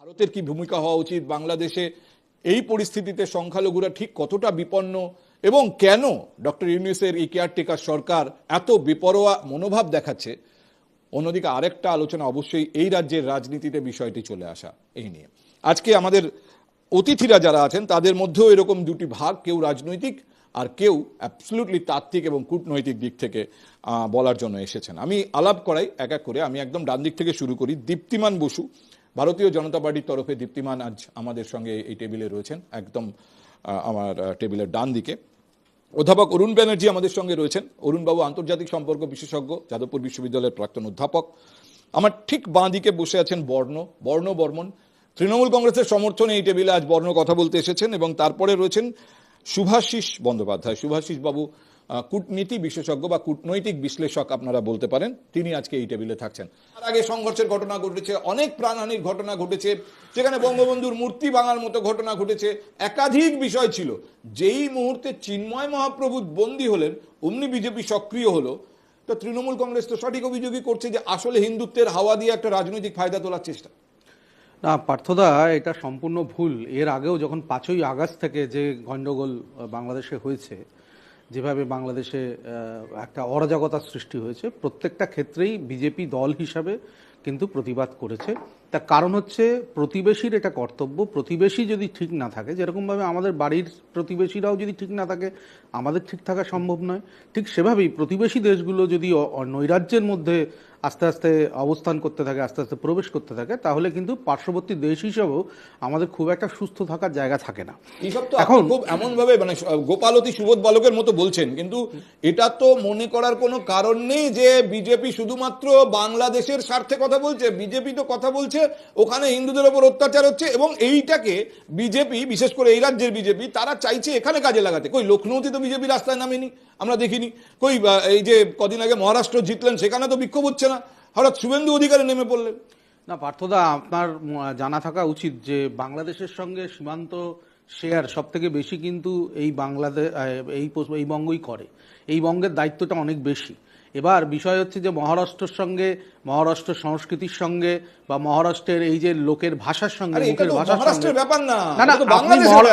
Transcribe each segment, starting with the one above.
ভারতের কি ভূমিকা হওয়া উচিত? বাংলাদেশে এই পরিস্থিতিতে সংখ্যালঘুরা ঠিক কতটা বিপন্ন? এবং কেন ডক্টর ইউনিসের এই কেয়ারটেকার সরকার এত বেপরোয়া মনোভাব দেখাচ্ছে? অন্যদিকে আরেকটা আলোচনা অবশ্যই এই রাজ্যের রাজনীতিতে বিষয়টি চলে আসা, এই নিয়ে। আজকে আমাদের অতিথিরা যারা আছেন, তাদের মধ্যেও এরকম দুটি ভাগ, কেউ রাজনৈতিক আর কেউ অ্যাবসলুটলি তাত্ত্বিক এবং কূটনৈতিক দিক থেকে বলার জন্য এসেছেন। আমি আলাপ করাই এক এক করে। আমি একদম ডান দিক থেকে শুরু করি। দীপ্তিমান বসু ভারতীয় জনতা পার্টির তরফে দীপ্তিমান আজ আমাদের সঙ্গে এই টেবিলে রয়েছেন, একদম আমার টেবিলের ডান দিকে। অধ্যাপক অরুণ ব্যানার্জি আমাদের সঙ্গে রয়েছেন। অরুণবাবু আন্তর্জাতিক সম্পর্ক বিশেষজ্ঞ, যাদবপুর বিশ্ববিদ্যালয়ের প্রাক্তন অধ্যাপক। আমার ঠিক বাঁ দিকে বসে আছেন বর্ণ বর্ণ বর্মন। তৃণমূল কংগ্রেসের সমর্থনে এই টেবিলে আজ বর্ণ কথা বলতে এসেছেন এবং তারপরে রয়েছেন শুভাশিস বন্দ্যোপাধ্যায়। শুভাশিস বাবু কূটনীতি বিশেষজ্ঞ বা কূটনৈতিক বিশ্লেষক আপনারা বলতে পারেন, তিনি আজকে এই টেবিলে থাকছেন। তার আগে সংঘর্ষের ঘটনা ঘটেছে, অনেক প্রাণহানির ঘটনা ঘটেছে, যেখানে বঙ্গবন্ধুর মূর্তি ভাঙার মতো ঘটনা ঘটেছে। একাধিক বিষয় ছিল, যেই মুহূর্তে চিন্ময় মহাপ্রভু বন্দী হলেন, অমনি বিজেপি সক্রিয় হলো। তো তৃণমূল কংগ্রেস তো সঠিক অভিযোগই করছে যে আসলে হিন্দুত্বের হাওয়া দিয়ে একটা রাজনৈতিক ফায়দা তোলার চেষ্টা। না, পার্থদা, এটা সম্পূর্ণ ভুল। এর আগেও যখন পাঁচই আগস্ট থেকে যে গণ্ডগোল বাংলাদেশে হয়েছে যেভাবে বাংলাদেশে একটা অরাজকতার সৃষ্টি হয়েছে, প্রত্যেকটা ক্ষেত্রেই বিজেপি দল হিসাবে কিন্তু প্রতিবাদ করেছে। তার কারণ হচ্ছে প্রতিবেশীর এটা কর্তব্য। প্রতিবেশী যদি ঠিক না থাকে, যেরকমভাবে আমাদের বাড়ির প্রতিবেশীরাও যদি ঠিক না থাকে, আমাদের ঠিক থাকা সম্ভব নয়। ঠিক সেভাবেই প্রতিবেশী দেশগুলো যদি নৈরাজ্যের মধ্যে আস্তে আস্তে অবস্থান করতে থাকে আস্তে আস্তে প্রবেশ করতে থাকে তাহলে কিন্তু পার্শ্ববর্তী দেশ হিসাবেও আমাদের খুব একটা সুস্থ থাকার জায়গা থাকে না। এইসব তো এখন খুব এমন ভাবে মানে গোপালতি সুবোধ বালকের মতো বলছেন কিন্তু এটা তো মনে করার কোনো কারণ নেই যে বিজেপি শুধুমাত্র বাংলাদেশের স্বার্থে কথা বলছে বিজেপি তো কথা বলছে ওখানে হিন্দুদের ওপর অত্যাচার হচ্ছে এবং এইটাকে বিজেপি বিশেষ করে এই রাজ্যের বিজেপি তারা চাইছে এখানে কাজে লাগাতে। কই লখনৌতে তো বিজেপি রাস্তায় নামেনি। আমরা দেখিনি। কই এই যে কদিন আগে মহারাষ্ট্র জিতলেন, সেখানে তো বিক্ষোভ হচ্ছে না। হঠাৎ শুভেন্দু অধিকারে নেমে পড়লেন। না, পার্থদা, আপনার জানা থাকা উচিত যে বাংলাদেশের সঙ্গে সীমান্ত শেয়ার সব থেকে বেশি কিন্তু এই বাংলাদেশ এই এই বঙ্গই করে। এই বঙ্গের দায়িত্বটা অনেক বেশি। এবার বিষয় হচ্ছে যে মহারাষ্ট্রের সঙ্গে মহারাষ্ট্র সংস্কৃতির সঙ্গে বা মহারাষ্ট্রের এই যে লোকের ভাষার সঙ্গে মুখের ভাষার সঙ্গে ব্যাপার না। না না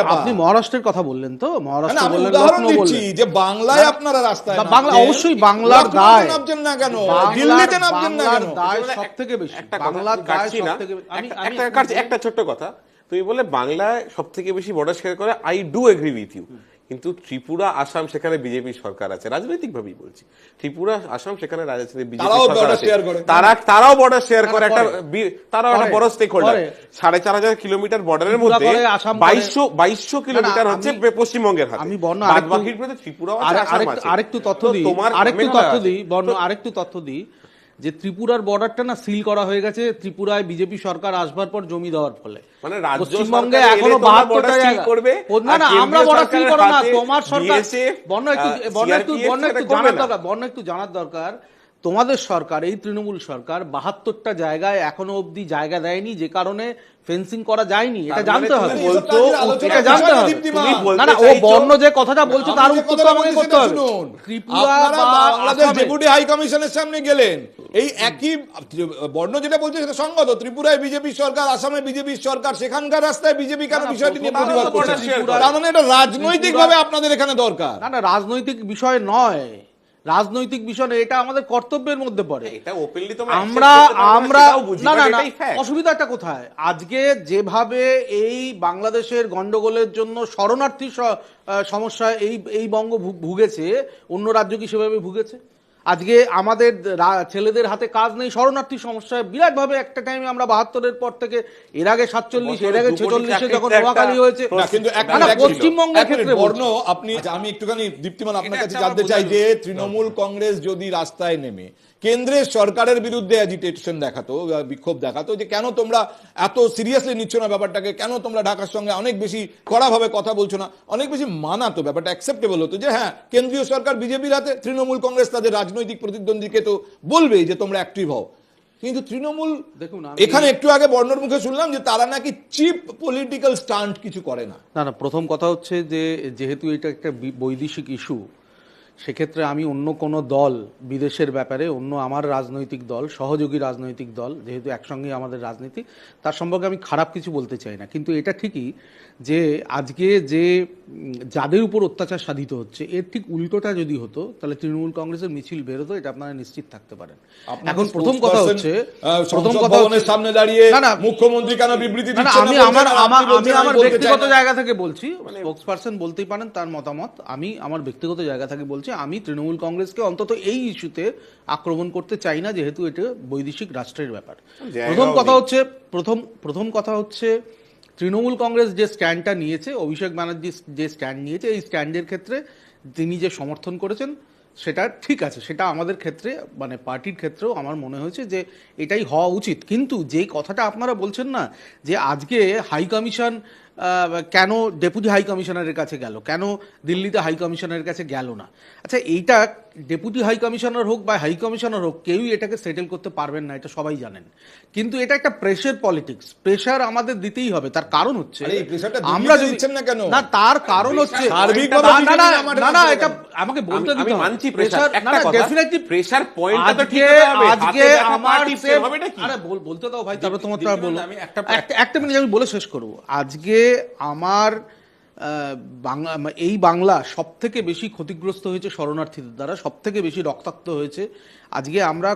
আপনি মহারাষ্ট্রের কথা বললেন তো? মহারাষ্ট্র বললেন উদাহরণ লখনৌ দিচ্ছি বললেন। যে বাংলায় আপনারা রাস্তায় বাংলা অবশ্যই বাংলার দায়। নামছেন না কেন? দিল্লিতে নামছেন না কেন? দায় এবারে সব থেকে বেশি। একটা বাংলার দায় কাটছি সব না। থেকে আমি একটা- একটা ছোট্ট কথা। তুমি বলে বাংলায় সব থেকে বেশি বর্ডার শেয়ার করে I do agree with you কিন্তু ত্রিপুরা আসাম সেখানে বিজেপি সরকার আছে। রাজনৈতিক ভাবেই বলছি। ত্রিপুরা আসাম সেখানে বিজেপি। তারা তারাও বর্ডার শেয়ার করে একটা তারাও একটা বড় স্টেক হোল্ডার সাড়ে চার হাজার কিলোমিটার বর্ডারের মধ্যে বাইশশো বাইশশো কিলোমিটার হচ্ছে পশ্চিমবঙ্গের হাতে। আমি বর্ণ বাকির আসাম আরেকটু- তথ্য দিই। তোমার আরেকটু তথ্য দিই বর্ণ আরেকটু তথ্য দিই। যে ত্রিপুরার বর্ডারটা না সিল করা হয়ে গেছে ত্রিপুরায় বিজেপি সরকার আসবার পর জমি দেওয়ার ফলে। মানে পশ্চিমবঙ্গে এখনও বাহাত্তরটা জায়গা করবে, না না আমরা বর্ডার সিল করা না তোমার সরকার বন্য বর্ণ একটু বন্য একটু বন্য একটু জানার দরকার বর্ণ একটু জানার দরকার। তোমাদের সরকার এই তৃণমূল সরকার বাহাত্তরটা জায়গায় এখনও অবধি জায়গা দেয়নি যে কারণে ফেন্সিং করা যায়নি এটা মানে জানতে হবে। এটা জানতে হবে। না না ও বর্ণ যে কথাটা বলছে তার উত্তর তো আমাকে করতে হবে। ত্রিপুরা বাংলাদেশ ডেপুটি হাই কমিশনের সামনে গেলেন এই একই বর্ণ যেটা বলছে সেটা সঙ্গত। ত্রিপুরায় বিজেপি সরকার আসামে বিজেপি সরকার সেখানকার রাস্তায় বিজেপি কেন বিষয়টি নিয়ে প্রতিবাদ করছে। তার মানে এটা রাজনৈতিক ভাবে আপনাদের এখানে দরকার। না না রাজনৈতিক বিষয় নয়। রাজনৈতিক বিষয় এটা আমাদের কর্তব্যের মধ্যে পড়ে। এটা ওপেনলি আমরা আমরা না না না অসুবিধাটা কোথায়? আজকে যেভাবে এই বাংলাদেশের গন্ডগোলের জন্য শরণার্থী সমস্যা এই এই বঙ্গ ভুগেছে অন্য রাজ্য কি সেভাবে ভুগেছে? আজকে আমাদের ছেলেদের হাতে কাজ নেই শরণার্থী সমস্যায় বিরাটভাবে একটা টাইমে আমরা বাহাত্তরের পর থেকে এর আগে সাতচল্লিশ এর আগে ছেচল্লিশে যখন নোয়াখালী হয়েছে। পশ্চিমবঙ্গের ক্ষেত্রে বর্ণ আপনি আমি একটুখানি দীপ্তিমান আপনার কাছে জানতে চাই যে তৃণমূল কংগ্রেস যদি রাস্তায় নেমে কেন্দ্রের সরকারের বিরুদ্ধে অ্যাজিটেশন দেখাতো বিক্ষোভ দেখাতো যে কেন তোমরা এত সিরিয়াসলি নিচ্ছ না ব্যাপারটাকে কেন তোমরা ঢাকার সঙ্গে অনেক বেশি কড়াভাবে কথা বলছো না? অনেক বেশি মানাতো ব্যাপারটা অ্যাকসেপ্টেবল হতো যে হ্যাঁ কেন্দ্রীয় সরকার বিজেপির হাতে তৃণমূল কংগ্রেস তাদের রাজনৈতিক প্রতিদ্বন্দ্বীকে তো বলবেই যে তোমরা অ্যাক্টিভ হও। কিন্তু তৃণমূল দেখুন, এখানে একটু আগে বর্ণর মুখে শুনলাম যে তারা নাকি চিপ পলিটিক্যাল স্টান্ট কিছু করে না। না না প্রথম কথা হচ্ছে যে যেহেতু এটা একটা বৈদেশিক ইস্যু সেক্ষেত্রে আমি অন্য কোনো দল বিদেশের ব্যাপারে অন্য আমার রাজনৈতিক দল সহযোগী রাজনৈতিক দল যেহেতু একসঙ্গে আমাদের রাজনীতি তার সম্পর্কে আমি খারাপ কিছু বলতে চাই না। কিন্তু এটা ঠিকই যে আজকে যে যাদের উপর অত্যাচার সাধিত হচ্ছে এর ঠিক উল্টোটা যদি হতো তাহলে তৃণমূল কংগ্রেসের মিছিল বেরোতো এটা আপনারা নিশ্চিত থাকতে পারেন। এখন প্রথম কথা হচ্ছে প্রথম কথা সামনে দাঁড়িয়ে মুখ্যমন্ত্রী কেন বিবৃতি আমি আমার আমার আমি আমার ব্যক্তিগত জায়গা থেকে বলছি স্পোক্স পার্সন বলতেই পারেন তার মতামত আমি আমার ব্যক্তিগত জায়গা থেকে বলছি আমি তৃণমূল কংগ্রেসকে অন্তত এই ইস্যুতে আক্রমণ করতে চাই না যেহেতু এটা বৈদেশিক রাষ্ট্রের ব্যাপার। প্রথম কথা হচ্ছে প্রথম প্রথম কথা হচ্ছে তৃণমূল কংগ্রেস যে স্ট্যান্ডটা নিয়েছে অভিষেক ব্যানার্জি যে স্ট্যান্ড নিয়েছে এই স্ট্যান্ডের ক্ষেত্রে তিনি যে সমর্থন করেছেন সেটা ঠিক আছে। সেটা আমাদের ক্ষেত্রে মানে পার্টির ক্ষেত্রেও আমার মনে হয়েছে যে এটাই হওয়া উচিত। কিন্তু যে কথাটা আপনারা বলছেন না যে আজকে হাই কমিশন কেন ডেপুটি হাই কমিশনারের কাছে গেল? কেন দিল্লিতে হাই কমিশনারের কাছে গেল না? আচ্ছা এইটা ডেপুটি হাই কমিশনার হোক বা হাই কমিশনার হোক কেউই এটাকে সেটেল করতে পারবেন না এটা সবাই জানেন। কিন্তু এটা একটা প্রেশার পলিটিক্স প্রেশার আমাদের দিতেই হবে। তার কারণ হচ্ছে আমরা যদি দিচ্ছেন না কেন? না তার কারণ হচ্ছে না, না, না, এটা আমাকে বলতে দিতে মানছি pressure, একটা কথা, definitely pressure point তো ঠিক হবে, আজকে আমার? আরে বল- বলতে দাও ভাই তারপর তোমার তো আর বলব আমি একটা একটা মিনিট আমি বলে শেষ করব। আজকে আমার বাংলা এই বাংলা সব থেকে বেশি ক্ষতিগ্রস্ত হয়েছে শরণার্থীদের দ্বারা সব থেকে বেশি রক্তাক্ত হয়েছে। আজকে আমরা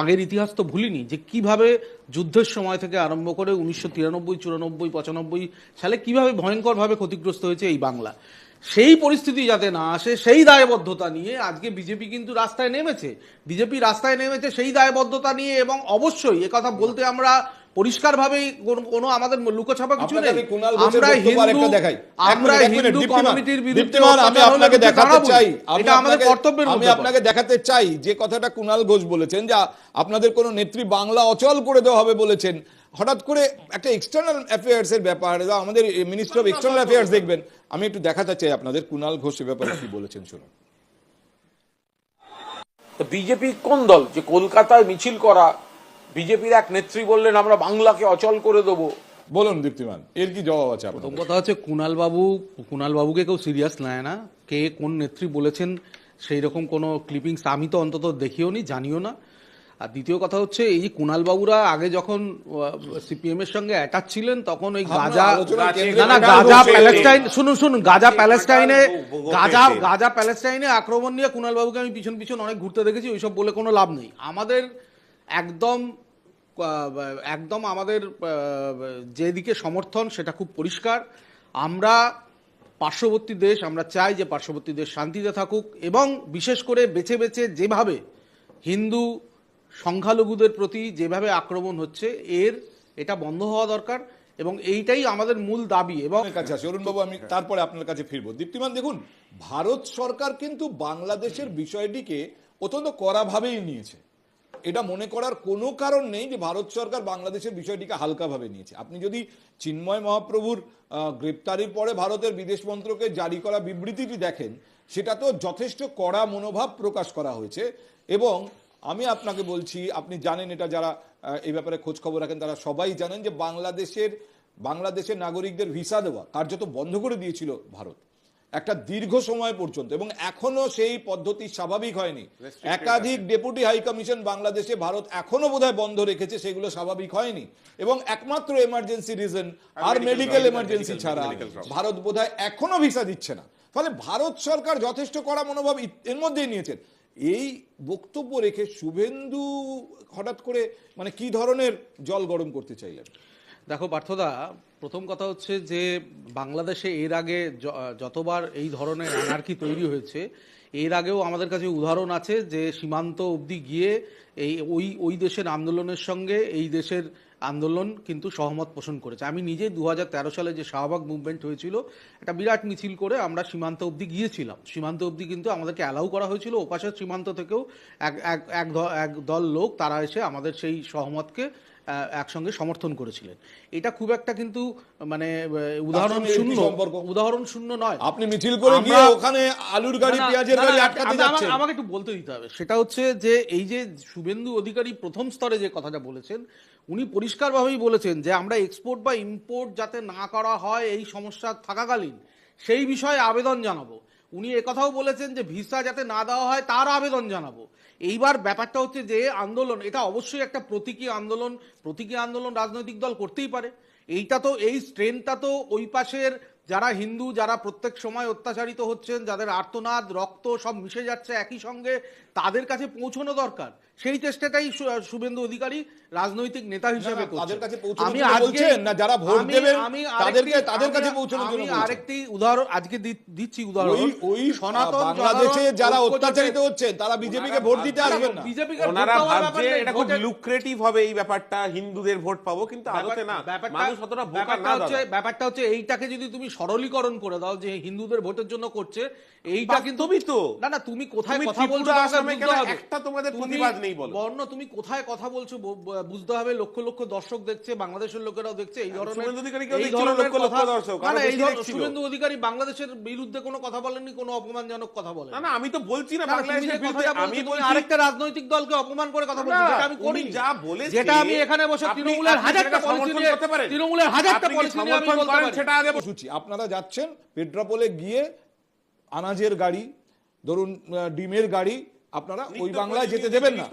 আগের ইতিহাস তো ভুলিনি যে কীভাবে যুদ্ধের সময় থেকে আরম্ভ করে উনিশশো তিরানব্বই, চুরানব্বই, পঁচানব্বই সালে কীভাবে ভয়ঙ্করভাবে ক্ষতিগ্রস্ত হয়েছে এই বাংলা। সেই পরিস্থিতি যাতে না আসে সেই দায়বদ্ধতা নিয়ে আজকে বিজেপি কিন্তু রাস্তায় নেমেছে। বিজেপি রাস্তায় নেমেছে সেই দায়বদ্ধতা নিয়ে এবং অবশ্যই একথা বলতে আমরা পরিষ্কারভাবে কোনো আমাদের লুকোছাপা কিছু নেই। আমরা হিন্দু আমরা হিন্দু কমিউনিটির বিরুদ্ধে আমি আপনাকে দেখাতে চাই। এটা আমাদের কর্তব্যের আমি আপনাকে দেখাতে চাই যে কথাটা কুণাল ঘোষ বলেছেন যে আপনাদের কোন নেত্রী বাংলা অচল করে দেওয়া হবে বলেছেন। হঠাৎ করে একটা এক্সটার্নাল অ্যাফেয়ার্স এর ব্যাপার বা আমাদের মিনিস্টার অফ এক্সটার্নাল অ্যাফেয়ার্স দেখবেন। আমি একটু দেখাতে চাই আপনাদের কুণাল ঘোষ এ ব্যাপারে কি বলেছেন শুনুন। বিজেপি কোন দল? যে কলকাতায় মিছিল করা বিজেপির এক নেত্রী বললেন আমরা বাংলাকে অচল করে দেবো। বলুন দীপ্তিমান এর কি জবাব আছে আপনার প্রথম কথা হচ্ছে কুণাল বাবু কুণাল বাবুকে কেউ সিরিয়াস নেয় না। কে কোন নেত্রী বলেছেন সেই রকম কোনো ক্লিপিংস আমি তো অন্তত দেখিও নি জানিও না। আর দ্বিতীয় কথা হচ্ছে এই যে কুণাল বাবুরা আগে যখন সিপিএম এর সঙ্গে অ্যাটাচ ছিলেন তখন ওই গাজা না না গাজা প্যালেস্টাইন শুনুন শুনুন গাজা প্যালেস্টাইনে গাজা। গাজা প্যালেস্টাইনে আক্রমণ নিয়ে কুণাল বাবুকে আমি পিছন পিছন অনেক ঘুরতে দেখেছি ওইসব বলে কোনো লাভ নেই। আমাদের একদম একদম আমাদের যেদিকে সমর্থন সেটা খুব পরিষ্কার। আমরা পার্শ্ববর্তী দেশ আমরা চাই যে পার্শ্ববর্তী দেশ শান্তিতে থাকুক এবং বিশেষ করে বেছে বেছে যেভাবে হিন্দু সংখ্যালঘুদের প্রতি যেভাবে আক্রমণ হচ্ছে এর এটা বন্ধ হওয়া দরকার এবং এইটাই আমাদের মূল দাবি এবং কাছে আসি অরুণবাবু আমি তারপরে আপনার কাছে ফিরবো। দীপ্তিমান দেখুন ভারত সরকার কিন্তু বাংলাদেশের বিষয়টিকে অত্যন্ত কড়াভাবেই নিয়েছে। এটা মনে করার কোনো কারণ নেই যে ভারত সরকার বাংলাদেশের বিষয়টিকে হালকাভাবে নিয়েছে। আপনি যদি চিন্ময় মহাপ্রভুর গ্রেপ্তারির পরে ভারতের বিদেশ মন্ত্রকে জারি করা বিবৃতিটি দেখেন সেটা তো যথেষ্ট কড়া মনোভাব প্রকাশ করা হয়েছে এবং আমি আপনাকে বলছি আপনি জানেন এটা যারা এই ব্যাপারে খোঁজ খবর রাখেন তারা সবাই জানেন যে বাংলাদেশের বাংলাদেশের নাগরিকদের ভিসা দেওয়া কার্যত বন্ধ করে দিয়েছিল ভারত। একটা দীর্ঘ সময় পর্যন্ত এবং এখনও সেই পদ্ধতি স্বাভাবিক হয়নি। একাধিক ডেপুটি হাই কমিশন বাংলাদেশে ভারত এখনও বোধহয় বন্ধ রেখেছে সেগুলো স্বাভাবিক হয়নি। এবং একমাত্র এমার্জেন্সি রিজন আর মেডিকেল এমার্জেন্সি ছাড়া ভারত বোধহয় এখনও ভিসা দিচ্ছে না। ফলে ভারত সরকার যথেষ্ট কড়া মনোভাব এর মধ্যেই নিয়েছেন। এই বক্তব্য রেখে শুভেন্দু হঠাৎ করে মানে কি ধরনের জল গরম করতে চাইলেন? দেখো পার্থদা, প্রথম কথা হচ্ছে যে বাংলাদেশে এর আগে যতবার এই ধরনের অ্যানার্কি তৈরি হয়েছে, এর আগেও আমাদের কাছে উদাহরণ আছে যে সীমান্ত অবধি গিয়ে এই, ওই ওই দেশের আন্দোলনের সঙ্গে এই দেশের আন্দোলন কিন্তু সহমত পোষণ করেছে। আমি নিজে দু হাজার তেরো সালে যে শাহবাগ মুভমেন্ট হয়েছিল, একটা বিরাট মিছিল করে আমরা সীমান্ত অবধি গিয়েছিলাম। সীমান্ত অবধি কিন্তু আমাদেরকে অ্যালাউ করা হয়েছিল। ওপাশের সীমান্ত থেকেও এক এক দল লোক, তারা এসে আমাদের সেই সহমতকে একসঙ্গে সমর্থন করেছিলেন। এটা খুব একটা কিন্তু মানে উদাহরণ শূন্য উদাহরণ শূন্য নয়। আপনি মিছিল করে গিয়ে ওখানে আলুর গাড়ি পেঁয়াজের গাড়ি আটকাতে যাচ্ছেন আমাকে- আমাকে একটু বলতে দিতে হবে। সেটা হচ্ছে যে এই যে শুভেন্দু অধিকারী প্রথম স্তরে যে কথাটা বলেছেন উনি পরিষ্কারভাবেই বলেছেন যে আমরা এক্সপোর্ট বা ইম্পোর্ট যাতে না করা হয় এই সমস্যা থাকাকালীন সেই বিষয়ে আবেদন জানাব। উনি কথাও বলেছেন যে ভিসা যাতে না দেওয়া হয়, তার আবেদন জানাব। এইবার ব্যাপারটা হচ্ছে যে আন্দোলন, এটা অবশ্যই একটা প্রতীকী আন্দোলন প্রতীকী আন্দোলন রাজনৈতিক দল করতেই পারে। এইটা তো, এই স্ট্রেনটা তো ওই পাশের যারা হিন্দু, যারা প্রত্যেক সময় অত্যাচারিত হচ্ছেন, যাদের আর্তনাদ, রক্ত সব মিশে যাচ্ছে একই সঙ্গে, তাদের কাছে পৌঁছনো দরকার। সেই চেষ্টাটাই শুভেন্দু অধিকারী রাজনৈতিক নেতা হিসেবে তাদের কাছে আমি আজকে- না যারা ভোট দেবেন, তাদেরকে- আরেকটি- তাদের কাছে পৌঁছানোর জন্য আরেকটি উদাহরণ আজকে দিচ্ছি উদাহরণ। ওই ওই সনাতন বাংলাদেশে যারা অত্যাচারিত তারা বিজেপিকে ভোট দিতে আসবেন না। বিজেপিকে ওনারা ভাবছে এটা খুব লুক্রেটিভ হবে এই ব্যাপারটা হিন্দুদের ভোট পাবো কিন্তু আদতে না। মানুষ অতটা বোকা ব্যাপারটা না হচ্ছে ব্যাপারটা হচ্ছে এইটাকে যদি তুমি সরলীকরণ করে দাও যে হিন্দুদের ভোটের জন্য করছে এইটা কিন্তু তো। না না তুমি কোথায় কথা বলছো। একটা তোমাদের তুমি- প্রতিবাদ নেই বলো? বর্ণ তুমি কোথায় কথা বলছো বুঝতে হবে লক্ষ লক্ষ দর্শক দেখছে বাংলাদেশের লোকেরাও দেখছে এই ধরনের লক্ষ লক্ষ দর্শক। শুভেন্দু অধিকারী বাংলাদেশের বিরুদ্ধে কোনো কথা বলেননি কোনো অপমানজনক কথা বলেন না না আমি তো বলছি না না, বাংলাদেশের বিরুদ্ধে আমি বলছি আরেকটা রাজনৈতিক দলকে অপমান করে কথা বলছো যেটা আমি করি যা বলে যেটা আমি এখানে বসে তৃণমূলের হাজারটা পলিসি নিয়ে? তৃণমূলের হাজারটা পলিসি নিয়ে আমি বলতে পারি সেটা আগে। কর্মসূচি আপনারা যাচ্ছেন পেট্রাপোলে গিয়ে আনাজের গাড়ি ধরুন ডিমের গাড়ি আপনারা ওই বাংলায় যেতে দেবেন না।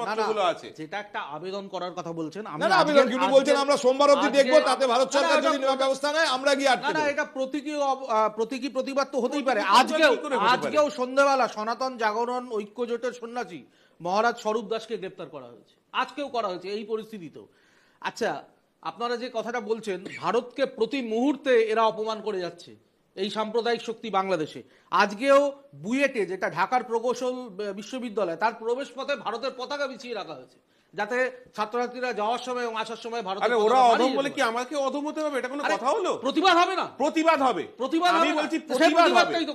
আছে? যেটা একটা আবেদন করার কথা বলছেন আমি না না আবেদন কিন্তু বলছেন আমরা সোমবার অবধি দেখব তাতে ভারত সরকার যদি নেওয়া ব্যবস্থা নেয় আমরা গিয়ে আটকে না এটা প্রতীকী প্রতীকী প্রতিবাদ তো হতেই পারে। আজকেও? আজকেও সন্ধ্যাবেলা সনাতন জাগরণ ঐক্য জোটের সন্ন্যাসী মহারাজ স্বরূপ দাসকে গ্রেপ্তার করা হয়েছে। আজকেও করা হয়েছে এই পরিস্থিতিতেও। আচ্ছা আপনারা যে কথাটা বলছেন ভারতকে প্রতি মুহূর্তে এরা অপমান করে যাচ্ছে। এই সাম্প্রদায়িক শক্তি বাংলাদেশে। আজকেও বুয়েটে যেটা ঢাকার প্রকৌশল বিশ্ববিদ্যালয় তার প্রবেশ পথে ভারতের পতাকা বিছিয়ে রাখা হয়েছে। যাতে ছাত্রছাত্রীরা যাওয়ার সময় এবং আসার সময় ভারতের আরে ওরা অধম বলে কি আমাকে অধম হতে হবে? এটা কোনো কথা হলো? প্রতিবাদ হবে না। প্রতিবাদ হবে। প্রতিবাদ আমি। বলছি প্রতিবাদ হবে।